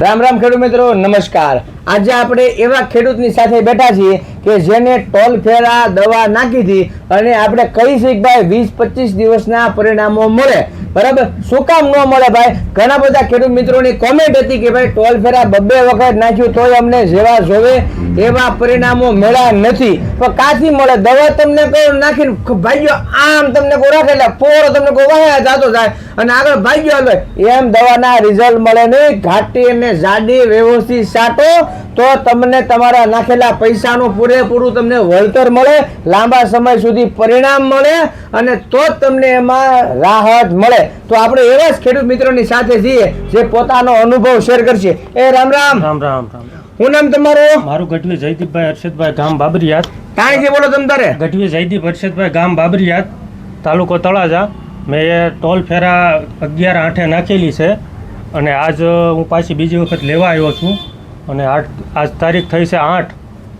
રામ રામ ખેડૂત મિત્રો, નમસ્કાર. આજે આપણે એવા ખેડૂતની સાથે બેઠા છીએ કે જેને ટોલ ફેરા દવા નાખી હતી અને આપણે કહી શકીએ ભાઈ વીસ પચીસ દિવસના પરિણામો મળે. બરાબર? શું કામ ન મળે ભાઈ? ઘણા બધા ખેડૂત મિત્રોની કોમેન્ટ હતી કે ભાઈ ટોલ ફેરા બબ્બે વખત નાખ્યું તોય અમને જેવા જોવે એવા પરિણામો મળ્યા નથી. પણ કાથી મળે? દવા તમને કહો, નાખીને ભાઈઓ, આમ તમને કહો, રાખે એટલે તમને કહો વાયા જાતો જાય અને આગળ ભાઈઓ હાલે એમ દવાના રિઝલ્ટ મળે નહીં. ઘાટી અને જાડી વ્યવસ્થિત સાટો તો તમને તમારા નાખેલા પૈસાનું પૂરેપૂરું તમને વળતર મળે લાંબા સમય સુધી પરિણામ મળે અને તો જ તમને એમાં રાહત મળે. તો આપણે એવા જ ખેડૂત મિત્રોની સાથે જઈએ જે પોતાનો અનુભવ શેર કરશે. એ રામ રામ. રામ રામ રામ. હું નામ તમારું? મારું ગઢવી જયદીપભાઈ હર્ષદભાઈ ગામ બાબરિયાત. કાણીથી બોલો તમ તારે? ગઢવી જયદીપ હર્ષદભાઈ ગામ બાબરિયાત તાલુકો તળાજા. મેં ટોલ ફેરા અગિયાર આઠે નાખેલી છે. અને આજ હું પાછી બીજી વખત લેવા આવ્યો છું. અને આઠ આજ તારીખ થઈ છે આઠ.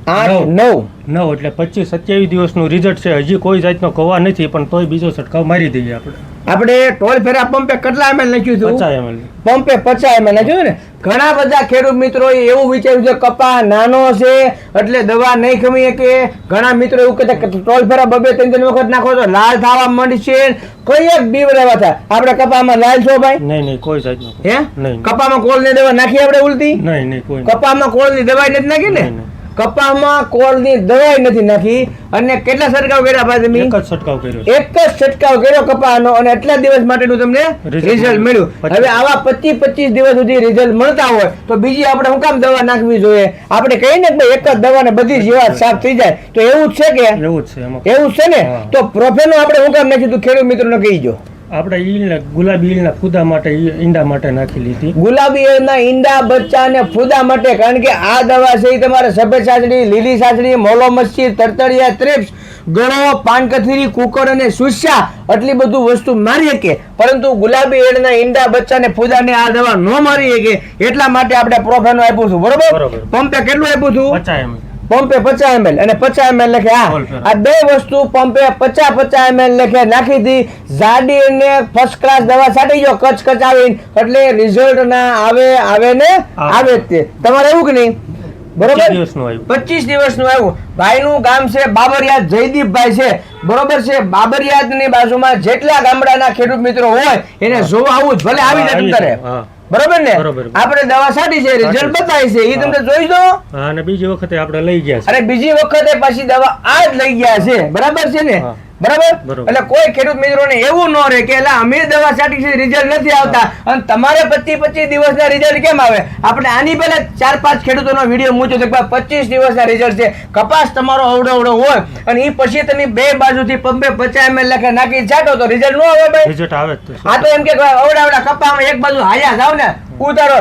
આઠ નવ. નવ. એટલે પચીસ સત્યાવીસ દિવસનું રિઝલ્ટ છે. હજી કોઈ જાતનો કવા નથી પણ તોય બીજો છટકાવ મારી દઈએ આપણે. આપણે ટોલ ફેરા પંપે કેટલા એમએલ નાખ્યું હતું? પચાસ એમએલ પંપે પચાસ એમએલ નાખ્યું ને? ઘણા બધા ખેડૂત મિત્રો એવું વિચાર્યું છે કપા નાનો છે એટલે દવા નહીં ખમી કે ઘણા મિત્રો એવું કહેતા ટોલ ફેરા બબે ત્રણ ત્રણ વખત નાખો તો લાલ થવા મળશે કઈ એક બીવરાવા થાય. આપણે કપામાં લાલ છો ભાઈ? નહીં નહીં કોઈ જાતનો. હે? નહીં. કપામાં કોળની દવા નાખી આપણે ઉલટી? નહીં નહીં કોઈ. કપામાં કોળની દવા નથી નાખી ને. કપામાં કોળની દવાઈ નથી નાખી અને કેટલા છંટકાવ કર્યા ભાઈ તમે? એક જ છંટકાવ કર્યો. એક જ છંટકાવ કર્યો કપાનો અને એટલા દિવસ માટેનું તમને રિઝલ્ટ મળ્યું. હવે આવા પચીસ પચીસ દિવસ સુધી રિઝલ્ટ મળતા હોય તો બીજી આપણે હું કામ દવા નાખવી જોઈએ? આપણે કહીએ ને કે ભાઈ એક જ દવાને બધી જીવાત સાફ થઈ જાય. તો એવું જ છે કે? એવું જ છે એવું જ છે ને? તો પ્રોફેનો આપણે હું કામ નાખી તું ખેડૂત મિત્રોને કહીજો આપણે ઈલને ગુલાબી ઈલના ફૂદા માટે ઈંડા માટે નાખી લીધી. ગુલાબી ઈલના ઈંડા બચ્ચા અને ફૂદા માટે કારણ કે આ દવા છે એ તમારે સફેદ સાસડી લીલી સાસડી મોલો મચ્છી તરતડિયા ત્રિપ્સ ગણો પાનકથીરી કુકર અને સુસ્યા આટલી બધું વસ્તુ મારી શકે. પરંતુ ગુલાબી ઈડના ઈંડા બચ્ચા અને ફૂદાને આ દવા ન મારી શકે. એટલા માટે આપણે પ્રોફેનો આપ્યું છું. બરોબર. પંપે કેટલું આપ્યું છું પંપે પચાસ એમએલ અને પચાસ એમએલ લખે આ આ બે વસ્તુ પંપે પચાસ પચાસ એમએલ લખે નાખી દી. ઝાડી ને ફર્સ્ટ ક્લાસ દવા છાંટી ગયો કચ કચ આવીને. એટલે રિઝલ્ટ ના આવે આવે ને આવે. તે. તમારે એવું કે નહીં? બરોબર? પચીસ દિવસનું આવ્યું. ભાઈ નું ગામ છે બાબરિયાદ જયદીપભાઈ છે. બરોબર છે? બાબરિયાદની બાજુમાં જેટલા ગામડાના ખેડૂત મિત્રો હોય એને જોવા આવું જ ભલે આવી હા, જાય હા. બરોબર ને? બરોબર. આપણે દવા છાંટી છે રિઝલ્ટ બતાવી છે એ તમને જોઈ દો હા, અને બીજી વખતે આપણે લઈ ગયા છે. અને બીજી વખતે પછી દવા આ જ લઈ ગયા છે. બરાબર છે ને. બરાબર. એટલે કોઈ ખેડૂત મિત્રોને એવું ન રહે કે એટલે અમે દવા છાંટી છે રિઝલ્ટ નથી આવતા. અને તમારે પચીસ પચીસ દિવસના રિઝલ્ટ કેમ આવે? આપણે આની પહેલા ચાર પાંચ ખેડૂતોનો વીડિયો મૂક્યો કે પચીસ દિવસના રિઝલ્ટ છે. કપાસ તમારો અવડો અવડો હોય અને એ પછી તમે બે બાજુથી પંપે પચાસ એમએલ લખે નાખી છાંટો તો રિઝલ્ટ ન આવે ભાઈ. રિઝલ્ટ આવે આ તો એમ કે અવડા અવડા કપામાં એક બાજુ હાયા જાવ ને ઉતારો.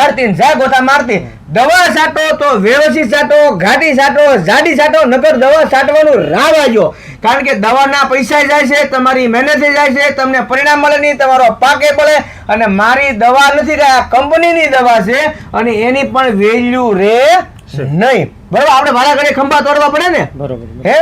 આરતી જા ગોતા મારતી. દવા છાંટો તો વ્યવસ્થિત છાંટો ઘાટી છાંટો જાડી સાટો નગર દવા છાંટવાનું રાહ વાજો કારણ કે દવાના પૈસા જાય છે, તમારી મહેનત જાય છે, તમને પરિણામ મળે નહીં, તમારો પાકે પડે અને મારી દવા નથી આ કંપનીની દવા છે અને એની પણ વેલ્યુ રે નહીં. બરોબર આપણે મારા ઘરે ખંભા તોડવા પડે ને? બરોબર હે?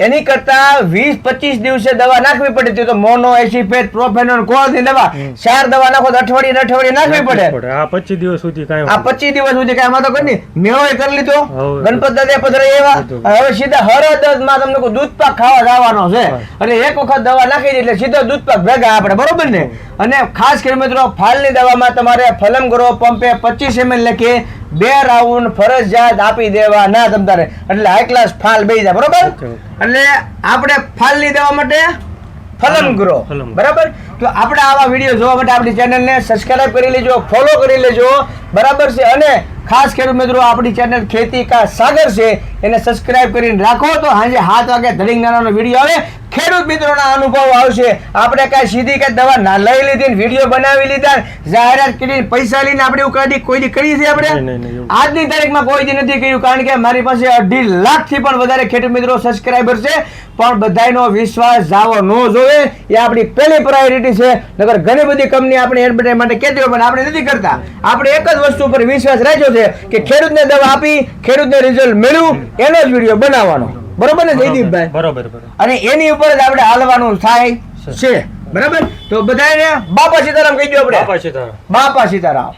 એની કરતા વીસ પચીસ દિવસે દવા નાખવી પડે. તો મોનો એસિફેટ પ્રોફેનોન કોળની દવા? ચાર દવા નાખો તો અઠવાડિયે અઠવાડિયે નાખવી પડે. આ પચીસ દિવસ સુધી કાંઈ આ પચીસ દિવસ સુધી કઈ તો કરી મેળો કરી લીધો. ગણપત દાદા પધરે એવા હવે સીધા હરદમાં તમને કોઈ દૂધ પાક ખાવા જવાનો છે. અને એક વખત દવા નાખી દે એટલે સીધો દૂધ પાક ભેગા આપણે બરોબર ને? અને ખાસ કરી મિત્રો ફાલની દવામાં તમારે ફલમ ગ્રો પંપે પચીસ એમએલ લખી બે રાઉન્ડ ફરજિયાત આપી દેવા ના તમતારે. એટલે હાઈ ક્લાસ ફાલ બે જાય બરોબર. એટલે આપણે ફાલની દેવા માટે ફલમ ગ્રો બરાબર? તો આપણે આવા વીડિયો જોવા માટે આપણી ચેનલને સબસ્ક્રાઇબ કરી લેજો ફોલો કરી લેજો બરાબર છે? અને ખાસ ખેડૂત મિત્રો આપણી ચેનલ ખેતી કા સાગર છે એને સબસ્ક્રાઇબ કરીને રાખો. તો સાંજે સાત વાગે ધડીંગ નાનો વીડિયો આવે. ખેડૂત મિત્રોના અનુભવ આવશે. આપણે કાંઈ સીધી કાંઈ દવા ના લઈ લીધી ને વીડિયો બનાવી લીધા જાહેરાત કરીને પૈસા લઈને આપણે એવું કદી કોઈ દી કરી છે આપણે. આજની તારીખમાં કોઈ દી નથી કર્યું કારણ કે મારી પાસે અઢી લાખથી પણ વધારે ખેડૂત મિત્રો સબસ્ક્રાઇબર છે. પણ બધાયનો વિશ્વાસ જાવો ન જોવે એ આપણી પહેલી પ્રાયોરિટી છે. નગર ઘણી બધી કંપની આપણે એડવર્ટાઇઝ માટે કહેતી હોય પણ આપણે નથી કરતા. આપણે એક જ વસ્તુ પર વિશ્વાસ રાખ્યો છે કે ખેડૂતને દવા આપી ખેડૂતને રિઝલ્ટ મેળવું એનો જ વીડિયો બનાવવાનો. બરોબર ને જયદીપભાઈ? બરોબર બરોબર. અને એની ઉપર જ આપણે હાલવાનું થાય છે. બરાબર? તો બધાને બાપા સીતારામ કહી દો આપણે. બાપા સીતારામ. બાપા સીતારામ.